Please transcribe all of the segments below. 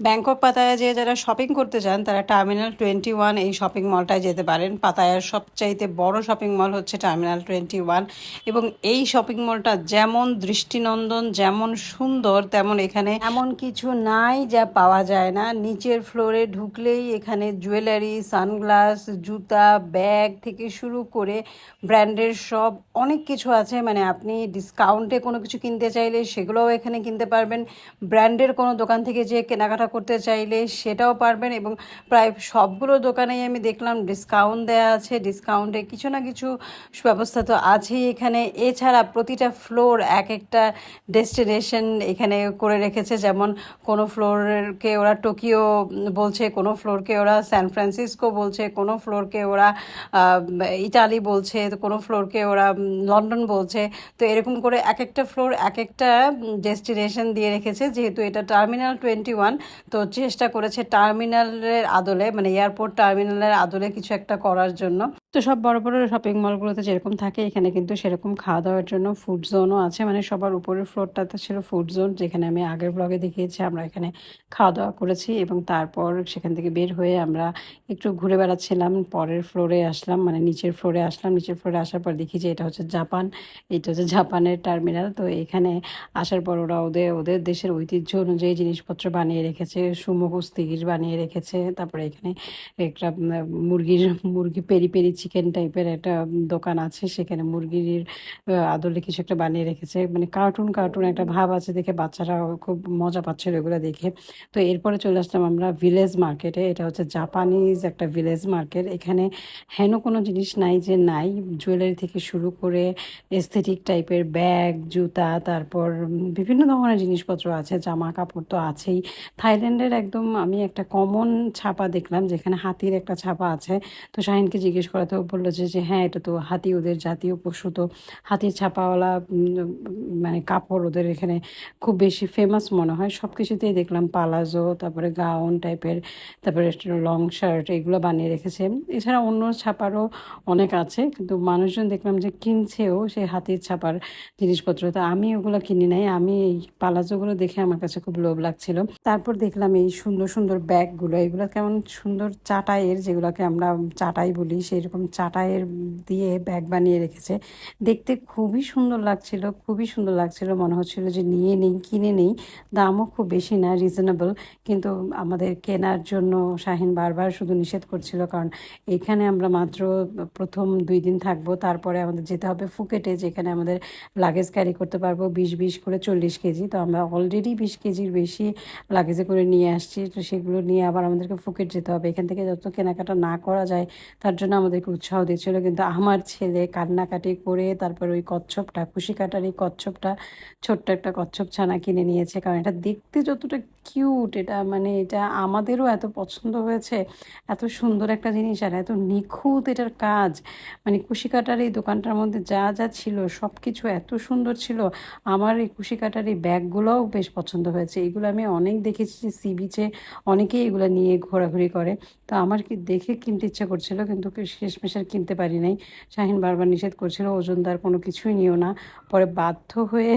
Bangkok Pattaya যে যারা shopping করতে চান তারা টার্মিনাল টোয়েন্টি ওয়ান এই শপিং মলটায় যেতে পারেন। পাতায়ার সবচাইতে বড় শপিং মল হচ্ছে টার্মিনাল টোয়েন্টি ওয়ান এবং এই শপিং মলটা যেমন দৃষ্টিনন্দন, যেমন সুন্দর, তেমন এখানে এমন কিছু নাই যা পাওয়া যায় না। নিচের ফ্লোরে ঢুকলেই এখানে জুয়েলারি সানগ্লাস জুতা ব্যাগ থেকে শুরু করে ব্র্যান্ডের সব অনেক কিছু আছে। মানে আপনি ডিসকাউন্টে কোনো কিছু কিনতে চাইলে সেগুলোও এখানে কিনতে পারবেন। ব্র্যান্ডের কোনো দোকান থেকে যে কেনাকাটা করতে চাইলে সেটাও পারবেন এবং প্রায় সবগুলো দোকানেই আমি দেখলাম ডিসকাউন্ট দেওয়া আছে ডিসকাউন্টে কিছু না কিছু ব্যবস্থা তো আছেই এখানে। এছাড়া প্রতিটা ফ্লোর এক একটা ডেস্টিনেশন এখানে করে রেখেছে। যেমন কোনো ফ্লোরকে ওরা টোকিও বলছে, কোনো ফ্লোরকে ওরা স্যান ফ্রান্সিসকো বলছে, কোনো ফ্লোরকে ওরা ইটালি বলছে তো কোনো ফ্লোরকে ওরা লন্ডন বলছে। তো এরকম করে এক একটা ফ্লোর এক একটা ডেস্টিনেশন দিয়ে রেখেছে। যেহেতু এটা টার্মিনাল টোয়েন্টি ওয়ান তো চেষ্টা করেছে টার্মিনালের আদলে মানে এয়ারপোর্ট টার্মিনালের আদলে কিছু একটা করার জন্য। তো সব বড় বড় শপিং মলগুলোতে যেরকম থাকে, এখানে কিন্তু সেরকম খাওয়া দাওয়ার জন্য ফুড জোনও আছে। মানে সবার উপরের ফ্লোরটাতে ছিল ফুড জোন যেখানে আমি আগের ব্লগে দেখিয়েছি, আমরা এখানে খাওয়া দাওয়া করেছি এবং তারপর সেখান থেকে বের হয়ে আমরা একটু ঘুরে বেড়াচ্ছিলাম। পরের ফ্লোরে আসলাম মানে নিচের ফ্লোরে আসলাম। নিচের ফ্লোরে আসার পর দেখি যে এটা হচ্ছে জাপান, এটা হচ্ছে জাপানের টার্মিনাল। তো এখানে আসার পর ওরা ওদের ওদের দেশের ঐতিহ্য অনুযায়ী জিনিসপত্র বানিয়ে রেখেছে। সুমো কুস্তিগির বানিয়ে রেখেছে, তারপরে এখানে একটা মুরগির, মুরগি পেরি পেরি চিকেন টাইপের একটা দোকান আছে, সেখানে মুরগির আদলে কিছু একটা বানিয়ে রেখেছে। মানে কার্টুন কার্টুন একটা ভাব আছে দেখে বাচ্চারা খুব মজা পাচ্ছিল এগুলো দেখে। তো এরপরে চলে আসলাম আমরা ভিলেজ মার্কেটে, এটা হচ্ছে জাপানিজ একটা ভিলেজ মার্কেট। এখানে হেন কোনো জিনিস নাই যে নাই, জুয়েলারি থেকে শুরু করে এস্থেটিক টাইপের ব্যাগ, জুতা, তারপর বিভিন্ন ধরনের জিনিসপত্র আছে, জামা কাপড় তো আছেই। থাইল্যান্ডের একদম আমি একটা কমন ছাপা দেখলাম, যেখানে হাতির একটা ছাপা আছে। তো শাহিনকে জিজ্ঞেস করাতে বলল যে যে হ্যাঁ এটা তো হাতি, ওদের জাতীয় পশু। তো হাতির ছাপাওয়ালা মানে কাপড় ওদের এখানে খুব বেশি ফেমাস মনে হয়। সব কিছুতেই দেখলাম পালাজো, তারপরে গাউন টাইপের, তারপরে লং শার্ট এগুলো বানিয়ে রেখেছে। এছাড়া অন্য ছাপারও অনেক আছে, কিন্তু মানুষজন দেখলাম যে কিনছেও সেই হাতির ছাপার জিনিসপত্র। তো আমি ওগুলো কিনি নাই। আমি এই পালাজোগুলো দেখে আমার কাছে খুব লোভ লাগছিল। তারপর দেখলাম এই সুন্দর সুন্দর ব্যাগগুলো। এগুলো কেমন সুন্দর চাটাইয়ের, যেগুলোকে আমরা চাটাই বলি সেই রকম চাটাইয়ের দিয়ে ব্যাগ বানিয়ে রেখেছে। দেখতে খুবই সুন্দর লাগছিল, খুবই সুন্দর লাগছিল। মনে হচ্ছিল যে নিয়ে নেই, কিনে নেই। দামও খুব বেশি না রিজনেবল কিন্তু আমাদের কেনার জন্য শাহিন বারবার শুধু নিষেধ করছিল, কারণ এখানে আমরা মাত্র প্রথম দুই দিন থাকব, তারপরে আমাদের যেতে হবে ফুকেটে, যেখানে আমাদের লাগেজ ক্যারি করতে পারব বিশ বিশ করে চল্লিশ কেজি। তো আমরা অলরেডি বিশ কেজির বেশি লাগেজে করে নিয়ে আসছি, তো সেগুলো নিয়ে আবার আমাদেরকে ফুকেট যেতে হবে। এখান থেকে যত কেনাকাটা না করা যায়, তার জন্য আমাদেরকে উৎসাহ দিচ্ছিল। কিন্তু আমার ছেলে কান্নাকাটি করে তারপর ওই কচ্ছপটা খুশি কাটার এই কচ্ছপটা, ছোট্ট একটা কচ্ছপ ছানা কিনে নিয়েছে। কারণ এটা দেখতে যতটা কিউট, এটা মানে এটা আমাদেরও এত পছন্দ হয়েছে, এত সুন্দর একটা জিনিস আর এত নিখুঁত এটার কাজ। মানে কুশি কাটার এই দোকানটার মধ্যে যা যা ছিল সব কিছু এত সুন্দর ছিল। আমার এই কুশি কাটার এই ব্যাগগুলোও বেশ পছন্দ হয়েছে। এগুলো আমি অনেক দেখেছি যে সি বিচে অনেকেই এগুলো নিয়ে ঘোরাঘুরি করে। তো আমার কি দেখে কিনতে ইচ্ছা করছিল, কিন্তু শেষমেশ আর কিনতে পারি নাই। শাহিন বারবার নিষেধ করছিল ওজনদার কোনো কিছুই নিও না। পরে বাধ্য হয়ে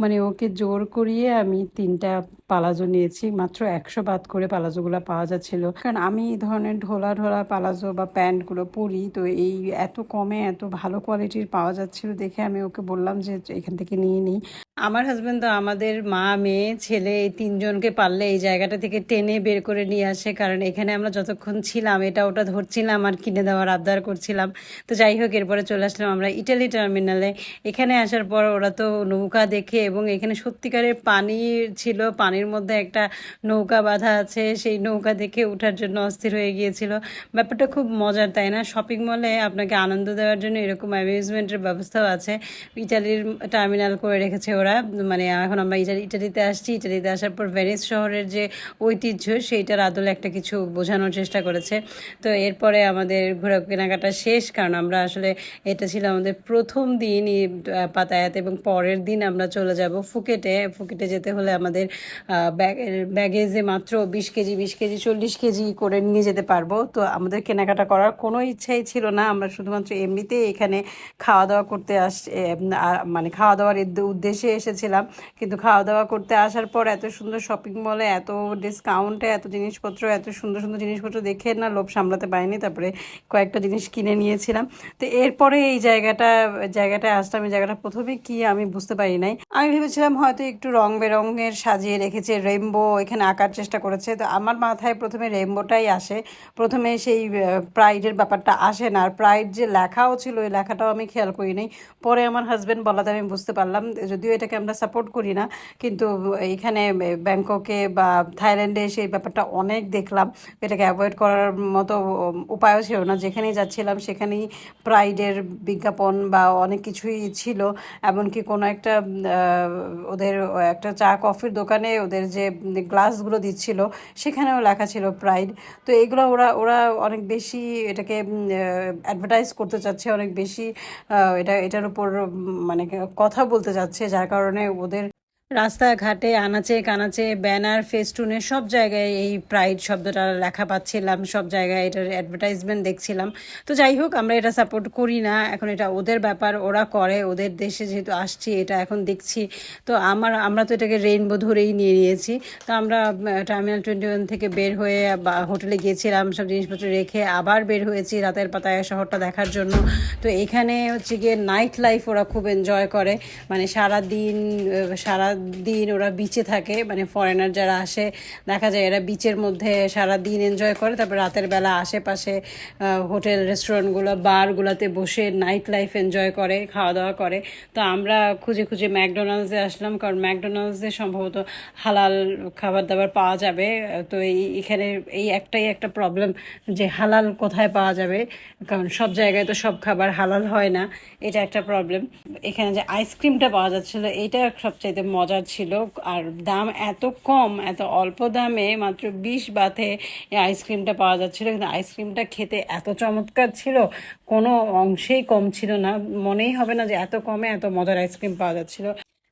মানে ওকে জোর করিয়ে আমি তিনটা পালাজো নিয়েছি। মাত্র একশো বাদ করে পালাজোগুলো পাওয়া যাচ্ছিল। কারণ আমি এই ধরনের ঢোলা ঢোলা পালাজো বা প্যান্টগুলো পরি, তো এই এত কমে এত ভালো কোয়ালিটির পাওয়া যাচ্ছিল দেখে আমি ওকে বললাম যে এখান থেকে নিয়ে নিই। আমার হাজব্যান্ড তো আমাদের মা, মেয়ে, ছেলে, এই তিনজনকে পারলে এই জায়গাটা থেকে টেনে বের করে নিয়ে আসে। কারণ এখানে আমরা যতক্ষণ ছিলাম, এটা ওটা ধরছিলাম আর কিনে দেওয়ার আবদার করছিলাম। তো যাই হোক, এরপরে চলে আসলাম আমরা ইটালি টার্মিনালে। এখানে আসার পর ওরা তো নৌকা দেখে এবং এখানে সত্যিকারের পানি ছিল পানির মধ্যে একটা নৌকা বাঁধা আছে, সেই নৌকা দেখে ওঠার জন্য অস্থির হয়ে গিয়েছিল। ব্যাপারটা খুব মজার, তাই না? শপিং মলে আপনাকে আনন্দ দেওয়ার জন্য এরকম অ্যামিউজমেন্টের ব্যবস্থাও আছে। ইটালির টার্মিনাল করে রেখেছে ওরা। মানে এখন আমরা ইটালি ইটালিতে আসছি। ইটালিতে আসার পর ভেনিস শহরের যে ঐতিহ্য, সেইটার আদলে একটা কিছু বোঝানোর চেষ্টা করেছে। তো এরপরে আমাদের ঘোরা কেনাকাটা শেষ, কারণ আমরা আসলে এটা ছিল আমাদের প্রথম দিন পাতায়াত এবং পরের দিন আমরা চলে যাব ফুকেটে। ফুকেটে যেতে হলে আমাদের ব্যাগেজে মাত্র বিশ কেজি বিশ কেজি, চল্লিশ কেজি করে নিয়ে যেতে পারব। তো আমাদের কেনাকাটা করার কোনো ইচ্ছাই ছিল না। আমরা শুধুমাত্র এমনিতে এখানে খাওয়া দাওয়া করতে আস মানে খাওয়া দাওয়ার উদ্দেশ্যে এসেছিলাম। কিন্তু খাওয়া দাওয়া করতে আসার পর এত সুন্দর শপিং মলে এত ডিসকাউন্টে এত জিনিসপত্র, এত সুন্দর সুন্দর জিনিসপত্র দেখে না লোভ সামলাতে পারিনি। তারপরে কয়েকটা জিনিস কিনে নিয়েছিলাম। তো এরপরে এই জায়গাটা, জায়গাটায় আসলাম। এই জায়গাটা প্রথমে কি আমি বুঝতে পারি নাই। আমি ভেবেছিলাম হয়তো একটু রং বেরঙের সাজিয়ে রেখেছে রেইনবো এখানে আঁকার চেষ্টা করেছে। তো আমার মাথায় প্রথমে রেইনবোটাই আসে। প্রথমে সেই প্রাইডের ব্যাপারটা আসে না। আর প্রাইড যে লেখাও ছিল ওই লেখাটাও আমি খেয়াল করি নাই। পরে আমার হাজব্যান্ড বলাতে আমি বুঝতে পারলাম, যদিও এটাকে আমরা সাপোর্ট করি না, কিন্তু এখানে ব্যাংককে বা থাইল্যান্ডে সেই ব্যাপারটা অনেক দেখলাম। এটাকে অ্যাভয়েড করার মতো উপায়ও ছিল না। যেখানেই যাচ্ছিলাম, সেখানেই প্রাইডের বিজ্ঞাপন বা অনেক কিছুই ছিল। এমনকি কোনো একটা ওদের একটা চা কফির দোকানে ওদের যে গ্লাসগুলো দিচ্ছিল, সেখানেও লেখা ছিল প্রাইড তো এগুলো ওরা ওরা অনেক বেশি এটাকে অ্যাডভার্টাইজ করতে চাচ্ছে, অনেক বেশি এটা, এটার উপর মানে কথা বলতে চাচ্ছে, যার কারণে ওদের রাস্তাঘাটে, আনাচে কানাচে, ব্যানার, ফেস্টুনে, সব জায়গায় এই প্রাইড শব্দটা লেখা পাচ্ছিলাম, সব জায়গায় এটার অ্যাডভার্টাইজমেন্ট দেখছিলাম। তো যাই হোক, আমরা এটা সাপোর্ট করি না। এখন এটা ওদের ব্যাপার, ওরা করে, ওদের দেশে যেহেতু আসছি, এটা এখন দেখছি। তো আমার, আমরা তো এটাকে রেইনবো ধরেই নিয়ে নিয়েছি। তো আমরা টার্মিনাল টোয়েন্টি ওয়ান থেকে বের হয়ে বা হোটেলে গিয়েছিলাম, সব জিনিসপত্র রেখে আবার বের হয়েছি রাতের পাতায় শহরটা দেখার জন্য। তো এখানে হচ্ছে গিয়ে নাইট লাইফ ওরা খুব এনজয় করে। মানে সারা দিন সারা দিন ওরা বিচে থাকে মানে ফরেনার যারা আসে, দেখা যায় এরা বিচের মধ্যে সারা দিন এনজয় করে, তারপর রাতের বেলা আশেপাশে হোটেল রেস্টুরেন্টগুলো বারগুলোতে বসে নাইট লাইফ এনজয় করে, খাওয়া দাওয়া করে। তো আমরা খুঁজে খুঁজে ম্যাকডোনাল্ডসে আসলাম, কারণ ম্যাকডোনাল্ডসে সম্ভবত হালাল খাবার দাবার পাওয়া যাবে। তো এই, এখানে এই একটাই একটা প্রবলেম যে হালাল কোথায় পাওয়া যাবে, কারণ সব জায়গায় তো সব খাবার হালাল হয় না, এটা একটা প্রবলেম এখানে যে আইসক্রিমটা পাওয়া যাচ্ছিল এইটা সবচাইতে মজার ছিল। আর দাম এত কম, এত অল্প দামে মাত্র বিশ বাথে আইসক্রিমটা পাওয়া যাচ্ছিল। কিন্তু আইসক্রিমটা খেতে এত চমৎকার ছিল, কোনো অংশেই কম ছিল না। মনেই হবে না যে এত কমে এত মজার আইসক্রিম পাওয়া যাচ্ছিল।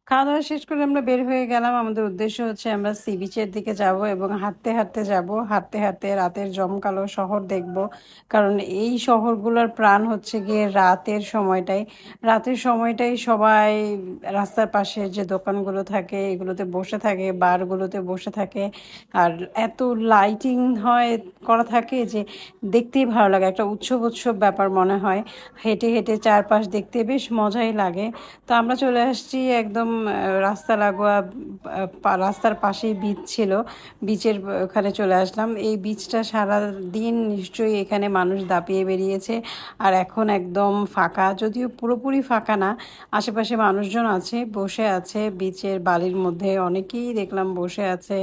খাওয়া দাওয়া শেষ করে আমরা বের হয়ে গেলাম। আমাদের উদ্দেশ্য হচ্ছে আমরা সি বিচের দিকে যাব এবং হাঁটতে হাঁটতে যাব। হাঁটতে হাঁটতে রাতের জমকালো শহর দেখব। কারণ এই শহরগুলোর প্রাণ হচ্ছে গিয়ে রাতের সময়টাই। রাতের সময়টাই সবাই রাস্তার পাশে যে দোকানগুলো থাকে, এগুলোতে বসে থাকে, বারগুলোতে বসে থাকে। আর এত লাইটিং হয়, করা থাকে যে দেখতেই ভালো লাগে। একটা উৎসব উৎসব ব্যাপার মনে হয়। হেঁটে হেঁটে চারপাশ দেখতে বেশ মজাই লাগে। তো আমরা চলে আসছি একদম রাস্তা লাগোয়া রাস্তার পাশেই বিচ ছিল। বিচের ওখানে চলে আসলাম। এই বিচটা সারা দিন নিশ্চয়ই এখানে মানুষ দাপিয়ে বেরিয়েছে। আর এখন একদম ফাঁকা, যদিও পুরোপুরি ফাঁকা না। আশেপাশে মানুষজন আছে, বসে আছে। বিচের বালির মধ্যে অনেকেই দেখলাম বসে আছে,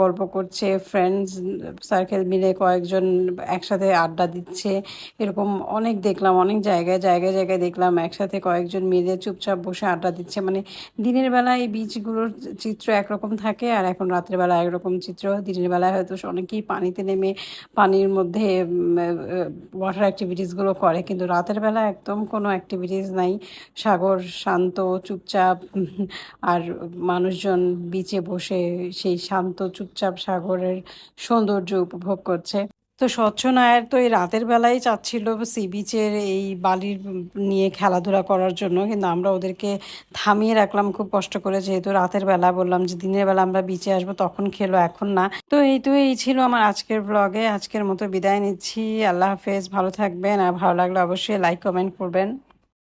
গল্প করছে ফ্রেন্ডস সার্কেল মিলে কয়েকজন একসাথে আড্ডা দিচ্ছে। এরকম অনেক দেখলাম, অনেক জায়গায় জায়গায় জায়গায় দেখলাম একসাথে কয়েকজন মিলে চুপচাপ বসে আড্ডা দিচ্ছে। মানে দিনের বেলায় এই বিচগুলোর চিত্র একরকম থাকে আর এখন রাতের বেলা একরকম চিত্র। দিনের বেলায় হয়তো অনেকেই পানিতে নেমে পানির মধ্যে ওয়াটার অ্যাক্টিভিটিসগুলো করে, কিন্তু রাতের বেলা একদম কোনো অ্যাক্টিভিটিস নাই। সাগর শান্ত, চুপচাপ আর মানুষজন বিচে বসে সেই শান্ত, চুপচাপ সাগরের সৌন্দর্য উপভোগ করছে। তো স্বচ্ছ নায়ের তো এই রাতের বেলায় চাচ্ছিল সি বিচের এই বালির নিয়ে খেলাধুলা করার জন্য, কিন্তু আমরা ওদেরকে থামিয়ে রাখলাম খুব কষ্ট করে। যেহেতু রাতের বেলা বললাম যে দিনের বেলা আমরা বিচে আসব, তখন খেলো এখন না। তো এই তো এই ছিল আমার আজকের ব্লগে আজকের মতো বিদায় নিচ্ছি। আল্লাহ হাফেজ। ভালো থাকবেন। আর ভালো লাগলে অবশ্যই লাইক কমেন্ট করবেন।